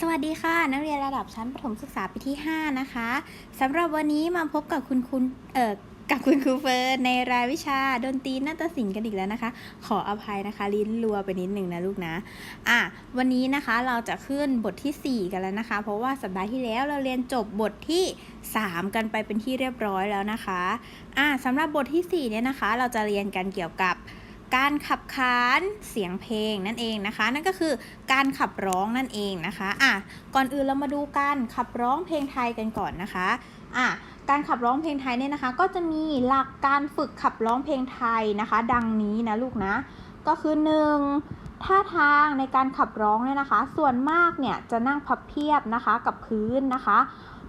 สวัสดีค่ะ นักเรียนระดับชั้นประถมศึกษาปีที่ 5 นะคะสำหรับวันนี้มาพบกับคุณคุณเอ่อกับคุณครูเฟิร์นในรายวิชาดนตรีนาฏศิลป์กันอีกแล้วนะคะ ขออภัยนะคะ ลิ้นรัวไปนิดหนึ่งนะลูกนะอะวันนี้นะคะเราจะขึ้นบทที่ 4 กันแล้วนะคะ เพราะว่าสัปดาห์ที่แล้วเราเรียนจบบทที่ 3 กันไปเป็นที่เรียบร้อยแล้วนะคะอะสำหรับบทที่4เนี่ยนะคะ เราจะเรียนกันเกี่ยวกับ การขับขานเสียงเพลงนั่นเองนะคะ นั่นก็คือการขับร้องนั่นเองนะคะอะก่อนอื่นเรามาดูการขับร้องเพลงไทยกันก่อนนะคะอะการขับร้องเพลงไทยเนี่ยนะคะ ก็จะมีหลักการฝึกขับร้องเพลงไทยนะคะ ดังนี้นะลูกนะ ก็คือ 1. ท่าทางในการขับร้องเนี่ยนะคะ ส่วนมากเนี่ยจะนั่งพับเพียบนะคะกับพื้นนะคะ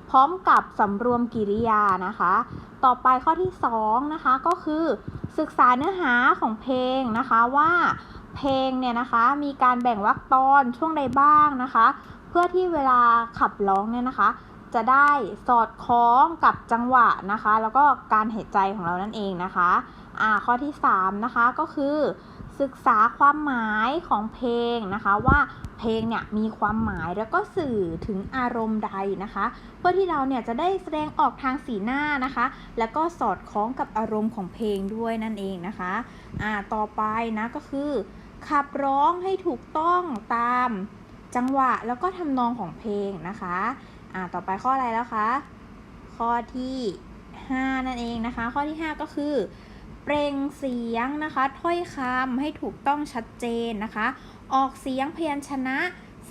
พร้อมกับสำรวมกิริยานะคะ ต่อไปข้อที่ 2 นะคะก็คือ ศึกษาเนื้อหาของเพลงนะคะว่าเพลงเนี่ยนะคะมีการแบ่งวรรคตอนช่วงใดบ้างนะคะ เพื่อที่เวลาขับร้องเนี่ยนะคะ จะได้สอดคล้องกับจังหวะนะคะ แล้วก็การหายใจของเรานั่นเองนะคะอ่าข้อที่ 3 นะคะก็คือ ศึกษาความหมายของเพลงนะคะว่าเพลงเนี่ยมีความหมายแล้วก็สื่อถึงอารมณ์ใดนะคะ เพื่อที่เราเนี่ยจะได้แสดงออกทางสีหน้านะคะ แล้วก็สอดคล้องกับอารมณ์ของเพลงด้วยนั่นเองนะคะอ่าต่อไปนะก็คือ ขับร้องให้ถูกต้องตามจังหวะแล้วก็ทำนองของเพลงนะคะอ่าต่อไปข้ออะไรแล้วคะข้อที่ 5 นั่นเองนะคะ ข้อที่ 5 ก็คือ เปล่งเสียงนะคะ ถ้อยคำให้ถูกต้องชัดเจนนะคะ ออกเสียงพยัญชนะ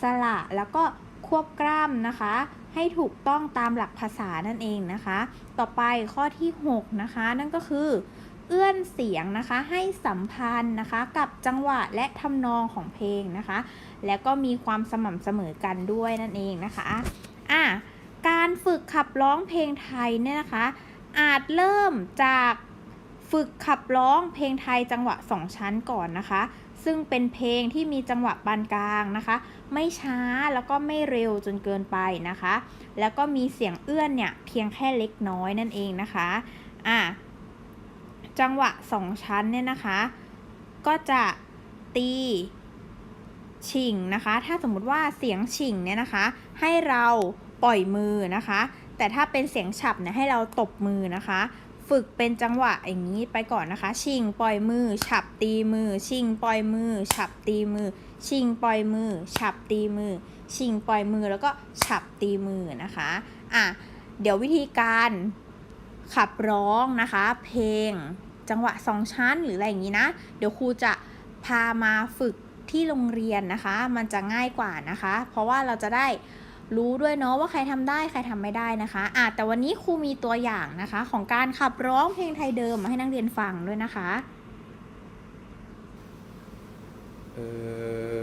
สระแล้วก็ควบกล้ำนะคะ ให้ถูกต้องตามหลักภาษานั่นเองนะคะ ต่อไปข้อที่ 6 นะคะ นั่นก็คือ เอื้อนเสียงนะคะให้สัมพันธ์นะคะ กับจังหวะและทำนองของเพลงนะคะ แล้วก็มีความสม่ำเสมอกันด้วยนั่นเองนะคะอะการฝึกขับร้องเพลงไทยเนี่ยนะคะ อาจเริ่มจาก ฝึกขับร้องเพลงไทยจังหวะสองชั้นก่อนนะคะ ซึ่งเป็นเพลงที่มีจังหวะปานกลางนะคะ ไม่ช้าแล้วก็ไม่เร็วจนเกินไปนะคะ แล้วก็มีเสียงเอื้อนเนี่ยเพียงแค่เล็กน้อยนั่นเองนะคะอะจังหวะสองชั้นเนี่ยนะคะ ก็จะตีฉิงนะคะ ถ้าสมมุติว่าเสียงฉิงเนี่ยนะคะ ให้เราปล่อยมือนะคะ แต่ถ้าเป็นเสียงฉับเนี่ยให้เราตบมือนะคะ ฝึกเป็นจังหวะอย่างนี้ไปก่อนนะคะ ชิงปล่อยมือ ฉับตีมือ ชิงปล่อยมือ ฉับตีมือ ชิงปล่อยมือ ฉับตีมือ ชิงปล่อยมือแล้วก็ฉับตีมือนะคะอะเดี๋ยววิธีการขับร้องนะคะ เพลงจังหวะสองชั้นหรืออะไรอย่างนี้นะ เดี๋ยวครูจะพามาฝึกที่โรงเรียนนะคะ มันจะง่ายกว่านะคะ เพราะว่าเราจะได้ รู้ด้วยเนาะว่าใครทำได้ใครทำไม่ได้นะคะอะแต่วันนี้ครูมีตัวอย่างนะคะ ของการขับร้องเพลงไทยเดิมมาให้นักเรียนฟังด้วยนะคะ เออ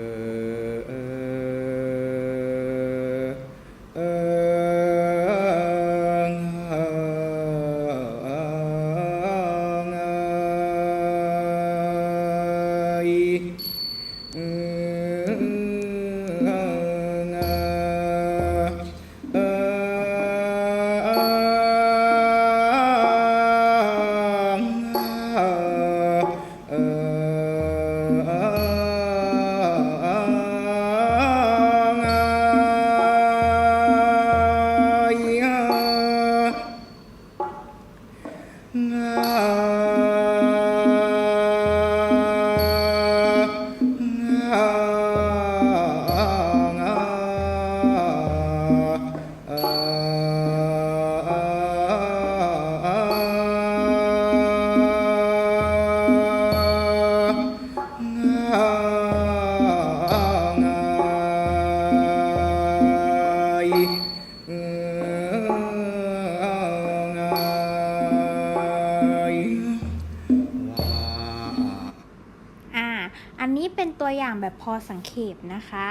อย่างแบบพอสังเขปนะคะ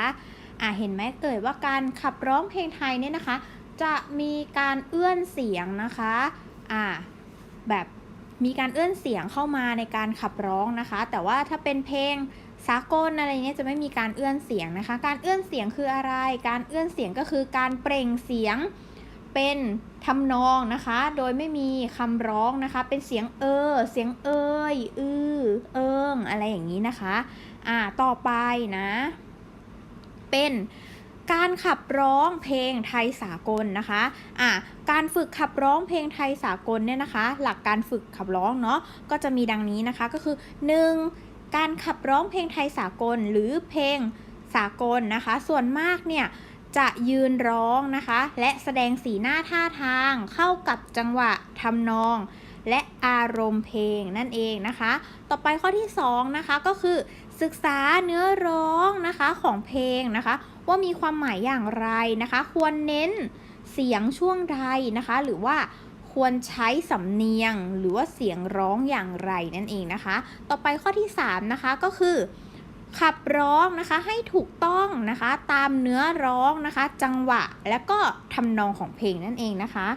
อ่าเห็นไหมเกิดว่าการขับร้องเพลงไทยเนี่ยนะคะ จะมีการเอื้อนเสียงนะคะอ่าแบบมีการเอื้อนเสียงเข้ามาในการขับร้องนะคะ แต่ว่าถ้าเป็นเพลงสากลอะไรเงี้ยจะไม่มีการเอื้อนเสียงนะคะ การเอื้อนเสียงคืออะไร การเอื้อนเสียงก็คือการเปล่งเสียง เป็นทำนองนะคะ โดยไม่มีคำร้องนะคะ เป็นเสียงเออ เสียงเอยอือเอิงอะไรอย่างนี้นะคะ อ่า ต่อไปนะ เป็นการขับร้องเพลงไทยสากลนะคะ อะ การฝึกขับร้องเพลงไทยสากลเนี่ยนะคะ หลักการฝึกขับร้องเนาะ ก็จะมีดังนี้นะคะ ก็คือ 1. การขับร้องเพลงไทยสากลหรือเพลงสากลนะคะ ส่วนมากเนี่ย จะยืนร้องนะคะ และแสดงสีหน้าท่าทางเข้ากับจังหวะทำนอง และอารมณ์เพลงนั่นเองนะคะ ต่อไปข้อที่2นะคะก็คือ ศึกษาเนื้อร้องนะคะของเพลงนะคะ ว่ามีความหมายอย่างไรนะคะ ควรเน้นเสียงช่วงใดนะคะ หรือว่าควรใช้สำเนียงหรือว่าเสียงร้องอย่างไรนั่นเองนะคะ ต่อไปข้อที่3นะคะก็คือ ขับร้องนะคะให้ถูกต้องนะคะ ตามเนื้อร้องนะคะ จังหวะและก็ทำนองของเพลงนั่นเองนะคะ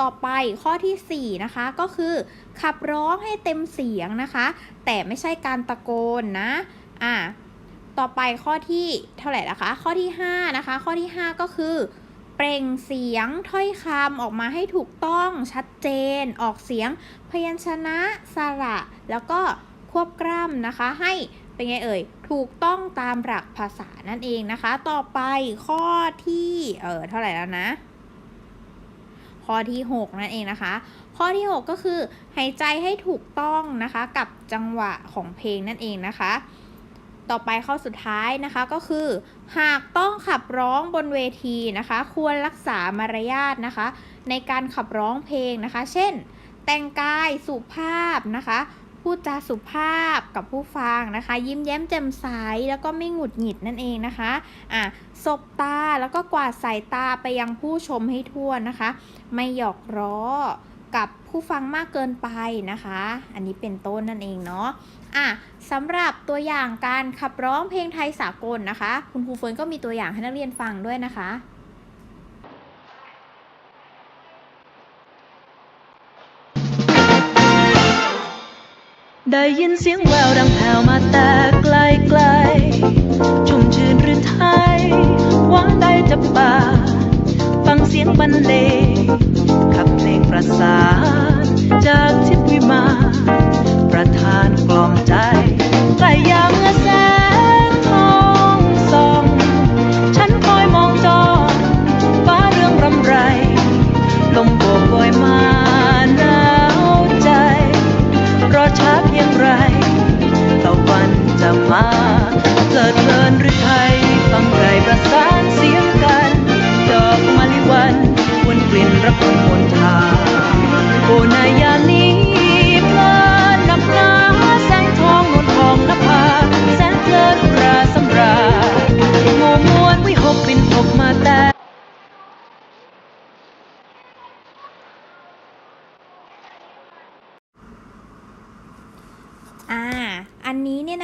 ต่อไปข้อทีสี่4 นะคะก็คือ ขับร้องให้เต็มเสียงนะคะ แต่ไม่ใช่การตะโกนนะอ่าต่อไปข้อที่เท่าไหร่ละคะ ข้อที่ 5 นะคะ ข้อที่ 5 ก็คือ เปล่งเสียงถ้อยคำออกมาให้ถูกต้องชัดเจน ออกเสียงพยัญชนะสระ แล้วก็ควบกล้ำนะคะให้ เป็นไงเอ่ย ถูกต้องตามหลักภาษานั่นเองนะคะ ต่อไปข้อที่ เออเท่าไหร่แล้วนะ ข้อที่ 6 นั่นเองนะคะ ข้อที่ 6 ก็คือ หายใจให้ถูกต้องนะคะ กับจังหวะของเพลงนั่นเองนะคะ ต่อไปข้อสุดท้ายนะคะก็คือ หากต้องขับร้องบนเวทีนะคะ ควรรักษามารยาทนะคะ ในการขับร้องเพลงนะคะ เช่น แต่งกายสุภาพนะคะ พูดจาสุภาพกับผู้ฟังนะคะ ยิ้มแย้มแจ่มใสแล้วก็ไม่หงุดหงิดนั่นเองนะคะอะสบตาแล้วก็กวาดสายตาไปยังผู้ชมให้ทั่วนะคะ ไม่หยอกล้อกับผู้ฟังมากเกินไปนะคะ อันนี้เป็นต้นนั่นเองเนาะอะสำหรับตัวอย่างการขับร้องเพลงไทยสากลนะคะ คุณครูเฟิร์นก็มีตัวอย่างให้นักเรียนฟังด้วยนะคะ ได้ยินเสียงแววดังแผ่วมาแต่ไกลไกลชุ่มชื่นหรือไทยหวานได้จะป่าฟังเสียงบรรเลงขับเพลงประสานจากทิพวิมานประทานกล่อมใจใกล้ยามเมื่อแสง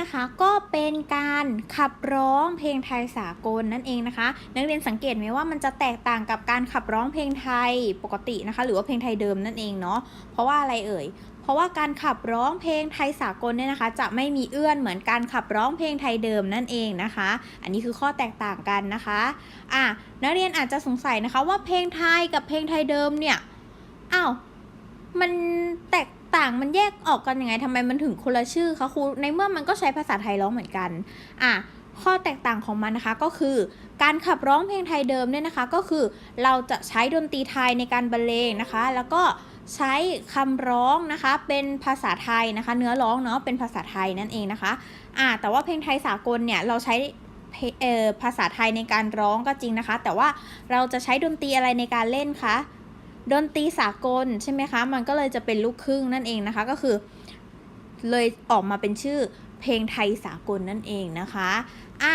นะคะ ก็เป็นการขับร้องเพลงไทยสากลนั่นเองนะคะ นักเรียนสังเกตไหมว่ามันจะแตกต่างกับการขับร้องเพลงไทยปกตินะคะ หรือว่าเพลงไทยเดิมนั่นเองเนาะเพราะว่าอะไรเอ่ยเพราะว่าการขับร้องเพลงไทยสากลเนี่ยนะคะ จะไม่มีเอื้อนเหมือนการขับร้องเพลงไทยเดิมนั่นเองนะคะ อันนี้คือข้อแตกต่างกันนะคะอะนักเรียนอาจจะสงสัยนะคะว่าเพลงไทยกับเพลงไทยเดิมเนี่ยอ้าวมันแตก ต่างมันแยกออกกันยังไงทำไมมันถึงคนละชื่อคะครูในเมื่อมันก็ใช้ภาษาไทยร้องเหมือนกันอะข้อแตกต่างของมันนะคะก็คือ การขับร้องเพลงไทยเดิมเนี่ยนะคะ ก็คือเราจะใช้ดนตรีไทยในการบรรเลงนะคะ แล้วก็ใช้คำร้องนะคะเป็นภาษาไทยนะคะ เนื้อร้องเนาะเป็นภาษาไทยนั่นเองนะคะอะแต่ว่าเพลงไทยสากลเนี่ยเราใช้ภาษาไทยในการร้องก็จริงนะคะ แต่ว่าเราจะใช้ดนตรีอะไรในการเล่นคะ ดนตรีสากลใช่ไหมคะ มันก็เลยจะเป็นลูกครึ่งนั่นเองนะคะ ก็คือ เลยออกมาเป็นชื่อเพลงไทยสากลนั่นเองนะคะ อะ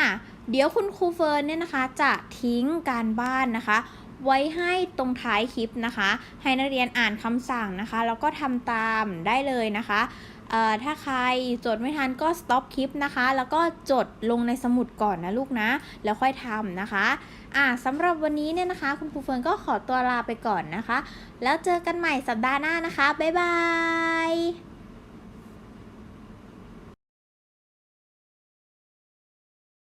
เดี๋ยวคุณครูเฟิร์นเนี่ยนะคะจะทิ้งการบ้านนะคะ ไว้ให้ตรงท้ายคลิปนะคะ ให้นักเรียนอ่านคำสั่งนะคะ แล้วก็ทำตามได้เลยนะคะ ถ้าใครจดไม่ทันก็สต็อปคลิปนะคะ แล้วก็จดลงในสมุดก่อนนะลูกนะ แล้วค่อยทำนะคะอ่าสำหรับวันนี้เนี่ยนะคะ คุณครูเฟิร์นก็ขอตัวลาไปก่อนนะคะ แล้วเจอกันใหม่สัปดาห์หน้านะคะ บ๊ายบาย